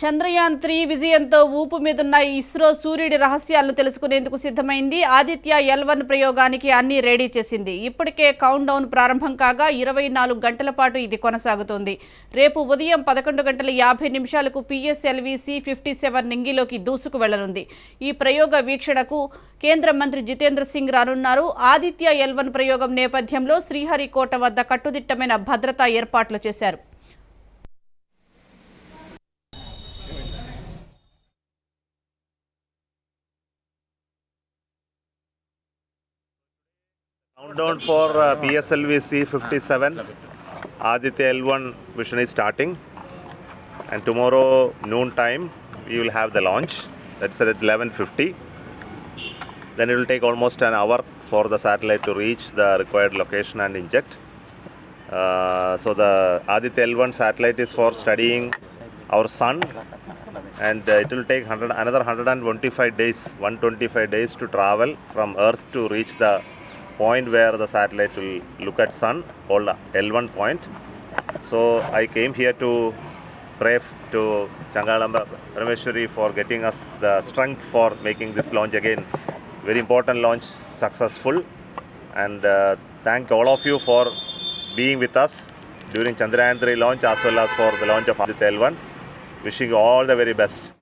Chandrayaan three విజయంతో ఊపు మీదున్న ఇస్రో సూర్యుడి రహస్యాలను తెలుసుకునేందుకు సిద్ధమైంది. ఆదిత్య ఎల్ వన్ ప్రయోగానికి అన్ని రెడీ చేసింది. ఇప్పటికే కౌంట్ డౌన్ ప్రారంభం కాగా ఇరవై నాలుగు గంటల పాటు ఇది కొనసాగుతోంది. రేపు ఉదయం పదకొండు గంటల యాభై నిమిషాలకు పిఎస్ఎల్వి సి ఫిఫ్టీ సెవెన్ నింగిలోకి దూసుకు వెళ్ళనుంది. ఈ ప్రయోగ వీక్షణకు కేంద్ర మంత్రి జితేంద్ర సింగ్ రానున్నారు. ఆదిత్య ఎల్ వన్ ప్రయోగం నేపథ్యంలో శ్రీహరికోట వద్ద కట్టుదిట్టమైన భద్రతా ఏర్పాట్లు చేశారు. Countdown for uh, PSLV C57 Aditya L1 mission is starting, and tomorrow noon time we will have the launch. That's at 11:50. Then it will take almost an hour for the satellite to reach the required location and inject. Uh, so the Aditya L1 satellite is for studying our sun, and uh, it will take 100, another 125 days, 125 days to travel from Earth to reach the point where the satellite will look at sun, called L1 point. So I came here to pray to Changalamba Parameshwari for getting us the strength for making this launch again. Very important launch, successful. And uh, thank all of you for being with us during Chandrayaan 3 launch as well as for the launch of Aditya L1. Wishing you all the very best.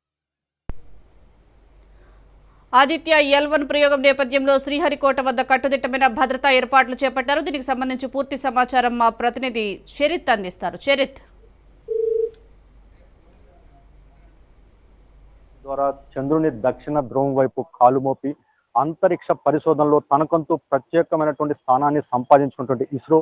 Aditya L one ప్రయోగం నేపథ్యంలో శ్రీహరికోట వద్ద కట్టుదిట్టమైన భద్రతా ఏర్పాట్లు చేపట్టారు. దీనికి సంబంధించి పూర్తి సమాచారం మా ప్రతినిధి చరిత్ అందిస్తారు. చరిత్. ద్వారా చంద్రుని దక్షిణ ధ్రువం వైపు కాలు మోపి అంతరిక్ష పరిశోధనలో తనకంతో ప్రత్యేకమైనటువంటి స్థానాన్ని సంపాదించుకున్నటువంటి ఇస్రో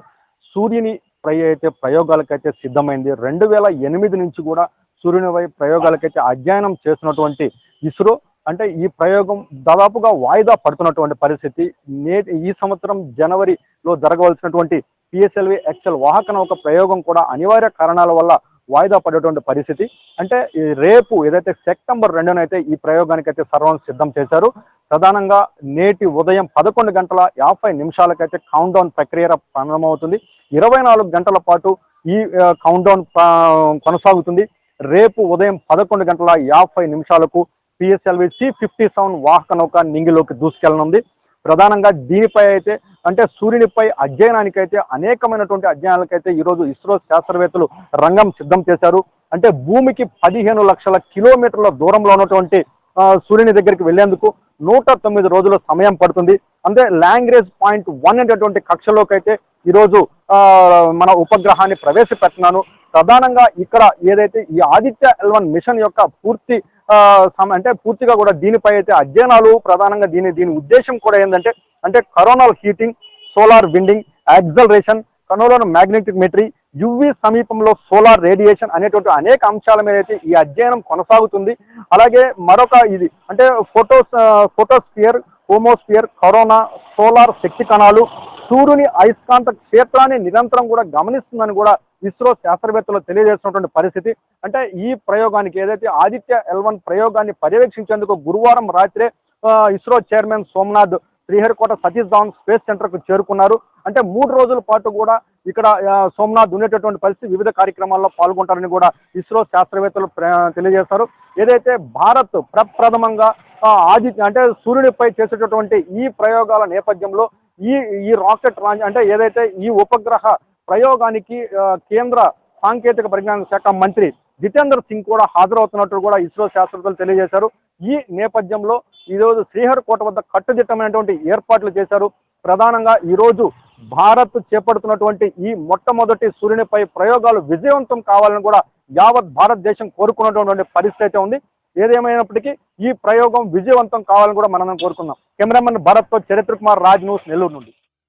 సూర్యుని ప్రయ అయితే ప్రయోగాలకైతే సిద్ధమైంది. రెండు వేల ఎనిమిది నుంచి కూడా సూర్యుని వైపు ప్రయోగాలకైతే అధ్యయనం చేసినటువంటి ఇస్రో అంటే ఈ ప్రయోగం దాదాపుగా వాయిదా పడుతున్నటువంటి పరిస్థితి. నే ఈ సంవత్సరం జనవరిలో జరగవలసినటువంటి పిఎస్ఎల్వి ఎక్సెల్ వాహక నౌక ప్రయోగం కూడా అనివార్య కారణాల వల్ల వాయిదా పడేటువంటి పరిస్థితి. అంటే రేపు ఏదైతే సెప్టెంబర్ రెండునైతే ఈ ప్రయోగానికి అయితే సర్వం సిద్ధం చేశారు. ప్రధానంగా నేటి ఉదయం పదకొండు గంటల యాభై నిమిషాలకైతే కౌంట్ డౌన్ ప్రక్రియ ప్రారంభమవుతుంది. ఇరవై నాలుగు గంటల పాటు ఈ కౌంట్ డౌన్ కొనసాగుతుంది. రేపు ఉదయం పదకొండు గంటల యాభై నిమిషాలకు పిఎస్ఎల్వి సి ఫిఫ్టీ సెవెన్ వాహక నౌక నింగిలోకి దూసుకెళ్ళనుంది. ప్రధానంగా దీనిపై అయితే అంటే సూర్యునిపై అధ్యయనానికైతే అనేకమైనటువంటి అధ్యయనాలకైతే ఈరోజు ఇస్రో శాస్త్రవేత్తలు రంగం సిద్ధం చేశారు. అంటే భూమికి పదిహేను లక్షల కిలోమీటర్ల దూరంలో ఉన్నటువంటి సూర్యుని దగ్గరికి వెళ్ళేందుకు నూట తొమ్మిది రోజుల సమయం పడుతుంది. అంటే లాంగ్రేజ్ పాయింట్ వన్ అనేటువంటి కక్షలోకి అయితే ఈరోజు మన ఉపగ్రహాన్ని ప్రవేశపెట్టినాను. ప్రధానంగా ఇక్కడ ఏదైతే ఈ ఆదిత్య ఎల్వన్ మిషన్ యొక్క పూర్తి అంటే పూర్తిగా కూడా దీనిపై అయితే అధ్యయనాలు ప్రధానంగా దీని దీని ఉద్దేశం కూడా ఏంటంటే అంటే coronal heating solar winding acceleration coronal magnetic మెట్రీ UV సమీపంలో సోలార్ రేడియేషన్ అనేటువంటి అనేక అంశాల మీద అయితే ఈ అధ్యయనం కొనసాగుతుంది. అలాగే మరొక ఇది అంటే photo photosphere homosphere corona solar శక్తి కణాలు సూర్యుని అయస్కాంత క్షేత్రాన్ని నిరంతరం కూడా గమనిస్తుందని కూడా ఇస్రో శాస్త్రవేత్తలు తెలియజేస్తున్నటువంటి పరిస్థితి. అంటే ఈ ప్రయోగానికి ఏదైతే ఆదిత్య ఎల్వన్ ప్రయోగాన్ని పర్యవేక్షించేందుకు గురువారం రాత్రే ఆ, ఇస్రో చైర్మన్ సోమనాథ్ శ్రీహరికోట సతీష్ ధావన్ స్పేస్ సెంటర్కు చేరుకున్నారు. అంటే మూడు రోజుల పాటు కూడా ఇక్కడ సోమనాథ్ ఉండేటటువంటి పరిస్థితి వివిధ కార్యక్రమాల్లో పాల్గొంటారని కూడా ఇస్రో శాస్త్రవేత్తలు తెలియజేస్తారు ఏదైతే భారత్ ప్రప్రథమంగా ఆ, ఆదిత్య అంటే సూర్యుడిపై చేసేటటువంటి ఈ ప్రయోగాల నేపథ్యంలో ఈ ఈ రాకెట్ లాంచ్ అంటే ఏదైతే ఈ ఉపగ్రహ ప్రయోగానికి కేంద్ర సాంకేతిక పరిజ్ఞాన శాఖ మంత్రి జితేందర్ సింగ్ కూడా హాజరవుతున్నట్టు కూడా ఇస్రో శాస్త్రవేత్తలు తెలియజేశారు. ఈ నేపథ్యంలో ఈ రోజు శ్రీహరికోట వద్ద కట్టుదిట్టమైనటువంటి ఏర్పాట్లు చేశారు. ప్రధానంగా ఈ రోజు భారత్ చేపడుతున్నటువంటి ఈ మొట్టమొదటి సూర్యునిపై ప్రయోగాలు విజయవంతం కావాలని కూడా యావత్ భారతదేశం కోరుకున్నటువంటి పరిస్థితి అయితే ఉంది. ఏదేమైనప్పటికీ ఈ ప్రయోగం విజయవంతం కావాలని కూడా మనం కోరుకుందాం. కెమెరామెన్ భరత్తో చరిత్ర కుమార్ రాజ్ న్యూస్ నెల్లూరు నుండి.